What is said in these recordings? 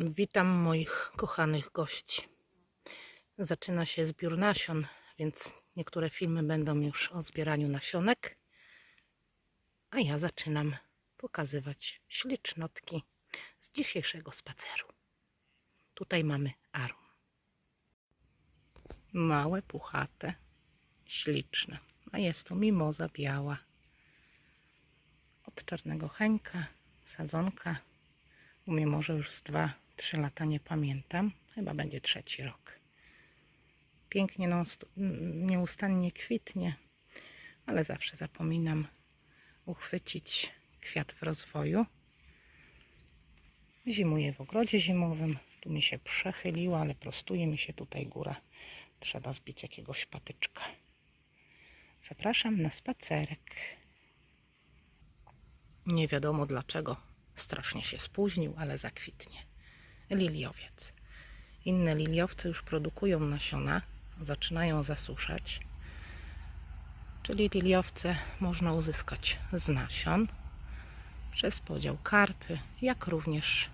Witam moich kochanych gości. Zaczyna się zbiór nasion, więc niektóre filmy będą już o zbieraniu nasionek, a ja zaczynam pokazywać ślicznotki z dzisiejszego spaceru. Tutaj mamy arum. Małe, puchate, śliczne, a jest to mimoza biała. Od czarnego chęka, sadzonka, u mnie może już z 2-3 lata nie pamiętam. Chyba będzie trzeci rok. Pięknie, nieustannie kwitnie, ale zawsze zapominam uchwycić kwiat w rozwoju. Zimuję w ogrodzie zimowym. Tu mi się przechyliła, ale prostuje mi się tutaj góra. Trzeba wbić jakiegoś patyczka. Zapraszam na spacerek. Nie wiadomo dlaczego strasznie się spóźnił, ale zakwitnie. Liliowiec. Inne liliowce już produkują nasiona, zaczynają zasuszać. Czyli liliowce można uzyskać z nasion przez podział karpy, jak również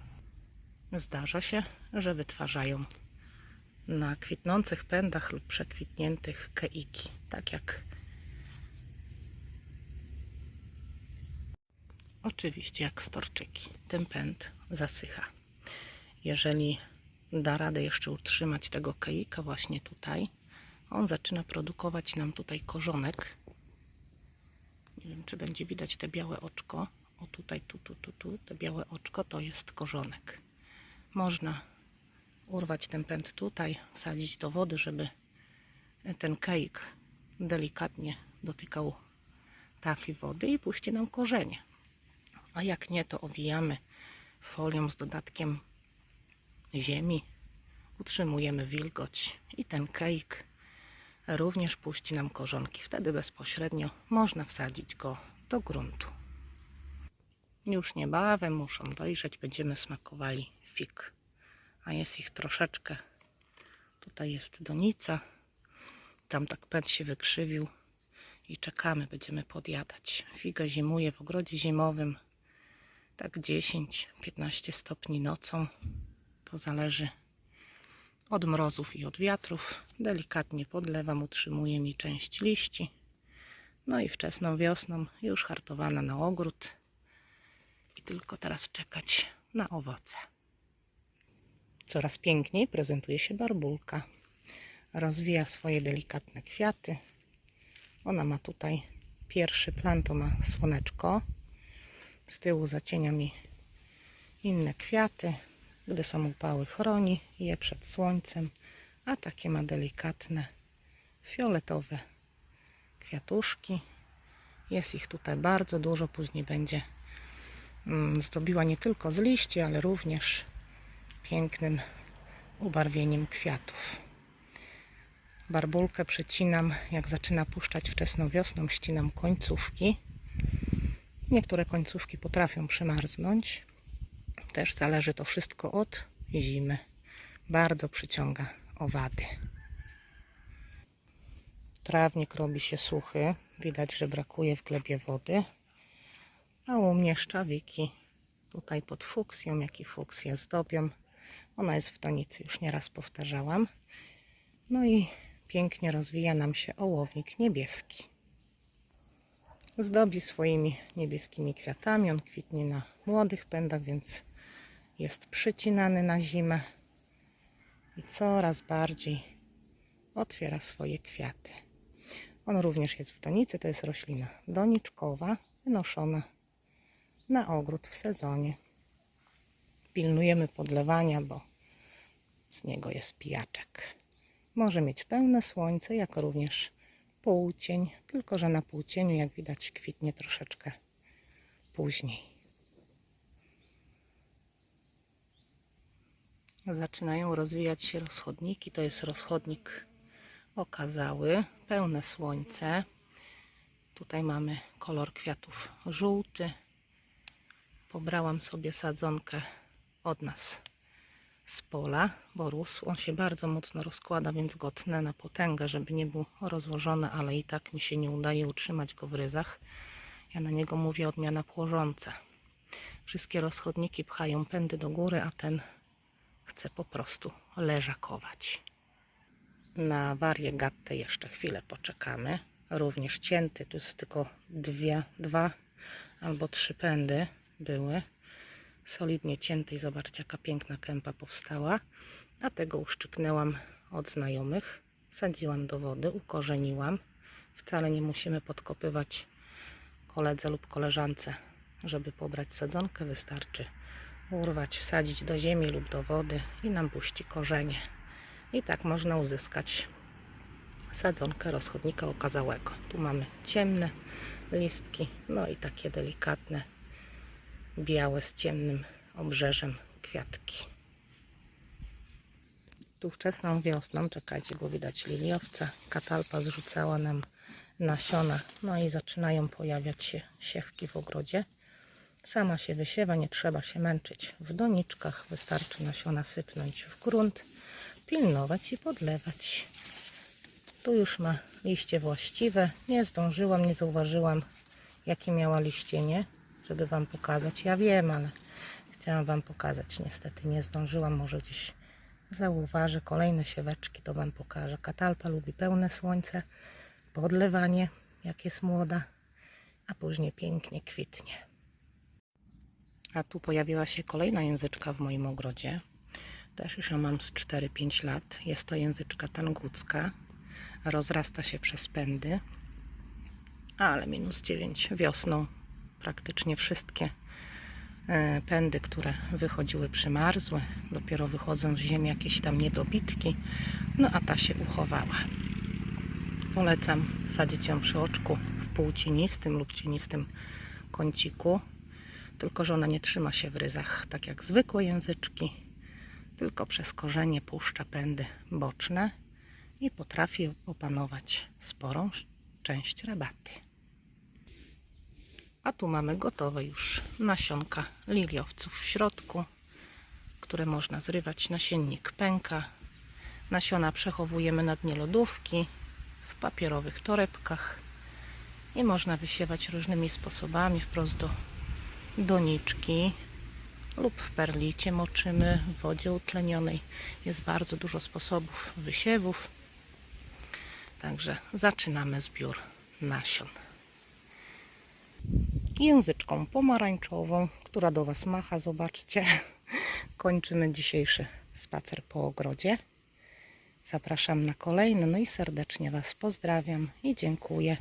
zdarza się, że wytwarzają na kwitnących pędach lub przekwitniętych keiki, tak jak Oczywiście jak storczyki. Ten pęd zasycha. Jeżeli da radę jeszcze utrzymać tego keika właśnie tutaj, on zaczyna produkować nam tutaj korzonek. Nie wiem, czy będzie widać te białe oczko. O tutaj, tu, tu, tu, tu. Te białe oczko to jest korzonek. Można urwać ten pęd tutaj, wsadzić do wody, żeby ten keik delikatnie dotykał tafli wody i puści nam korzenie a jak nie, to owijamy folią z dodatkiem ziemi, utrzymujemy wilgoć i ten kejk również puści nam korzonki. Wtedy bezpośrednio można wsadzić go do gruntu. Już niebawem muszą dojrzeć, będziemy smakowali fig, a jest ich troszeczkę. Tutaj jest donica, tam tak pęd się wykrzywił i czekamy, będziemy podjadać. Figa zimuje w ogrodzie zimowym, tak 10-15 stopni nocą. To zależy od mrozów i od wiatrów. Delikatnie podlewam, utrzymuję mi część liści. No i wczesną wiosną już hartowana na ogród. I tylko teraz czekać na owoce. Coraz piękniej prezentuje się barbulka. Rozwija swoje delikatne kwiaty. Ona ma tutaj pierwszy plan, to ma słoneczko. Z tyłu zacienia mi inne kwiaty. Gdy są upały, chroni je przed słońcem, a takie ma delikatne, fioletowe kwiatuszki. Jest ich tutaj bardzo dużo, później będzie mm, zdobiła nie tylko z liści, ale również pięknym ubarwieniem kwiatów. Barbulkę przycinam, jak zaczyna puszczać wczesną wiosną, ścinam końcówki. Niektóre końcówki potrafią przymarznąć. Też zależy to wszystko od zimy. Bardzo przyciąga owady. Trawnik robi się suchy. Widać, że brakuje w glebie wody. A u mnie szczawiki tutaj pod fuksją, jak i fuksję zdobią. Ona jest w donicy, już nieraz powtarzałam. No i pięknie rozwija nam się ołownik niebieski zdobi swoimi niebieskimi kwiatami. On kwitnie na młodych pędach, więc jest przycinany na zimę i coraz bardziej otwiera swoje kwiaty. On również jest w donicy, to jest roślina doniczkowa, wynoszona na ogród w sezonie. Pilnujemy podlewania, bo z niego jest pijaczek. Może mieć pełne słońce, jak również półcień, tylko że na półcieniu, jak widać, kwitnie troszeczkę później. Zaczynają rozwijać się rozchodniki. To jest rozchodnik okazały, pełne słońce. Tutaj mamy kolor kwiatów żółty. Pobrałam sobie sadzonkę od nas z pola, bo rósł. On się bardzo mocno rozkłada, więc go tnę na potęgę, żeby nie był rozłożony, ale i tak mi się nie udaje utrzymać go w ryzach. Ja na niego mówię odmiana płożąca. Wszystkie rozchodniki pchają pędy do góry, a ten chce po prostu leżakować. Na wariegattę jeszcze chwilę poczekamy. Również cięty, tu jest tylko dwie, dwa albo trzy pędy były. Solidnie cięty i zobaczcie jaka piękna kępa powstała. A tego uszczyknęłam od znajomych. Sadziłam do wody, ukorzeniłam. Wcale nie musimy podkopywać koledze lub koleżance, żeby pobrać sadzonkę. Wystarczy urwać, wsadzić do ziemi lub do wody i nam puści korzenie. I tak można uzyskać sadzonkę rozchodnika okazałego. Tu mamy ciemne listki, no i takie delikatne, białe z ciemnym obrzeżem kwiatki. Tu wczesną wiosną, czekajcie, bo widać liliowca, katalpa zrzucała nam nasiona, no i zaczynają pojawiać się siewki w ogrodzie. Sama się wysiewa, nie trzeba się męczyć w doniczkach, wystarczy nasiona sypnąć w grunt, pilnować i podlewać. Tu już ma liście właściwe. Nie zdążyłam, nie zauważyłam, jakie miała liścienie, żeby Wam pokazać. Ja wiem, ale chciałam Wam pokazać. Niestety nie zdążyłam. Może gdzieś zauważę kolejne sieweczki, to Wam pokażę. Katalpa lubi pełne słońce, podlewanie, jak jest młoda, a później pięknie kwitnie. A tu pojawiła się kolejna języczka w moim ogrodzie. Też już ją mam z 4-5 lat. Jest to języczka tangucka. Rozrasta się przez pędy. Ale minus 9 wiosną praktycznie wszystkie e, pędy, które wychodziły przymarzły. Dopiero wychodzą z ziemi jakieś tam niedobitki. No a ta się uchowała. Polecam sadzić ją przy oczku w półcienistym lub cienistym kąciku. Tylko, że ona nie trzyma się w ryzach, tak jak zwykłe języczki, tylko przez korzenie puszcza pędy boczne i potrafi opanować sporą część rabaty. A tu mamy gotowe już nasionka liliowców w środku, które można zrywać. Nasiennik pęka. Nasiona przechowujemy na dnie lodówki w papierowych torebkach i można wysiewać różnymi sposobami wprost do doniczki lub w perlicie moczymy w wodzie utlenionej. Jest bardzo dużo sposobów wysiewów. Także zaczynamy zbiór nasion. Języczką pomarańczową, która do Was macha, zobaczcie. Kończymy dzisiejszy spacer po ogrodzie. Zapraszam na kolejny, no i serdecznie Was pozdrawiam i dziękuję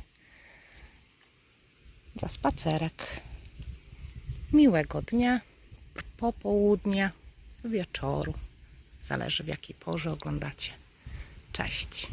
za spacerek. Miłego dnia, popołudnia, wieczoru. Zależy w jakiej porze oglądacie. Cześć.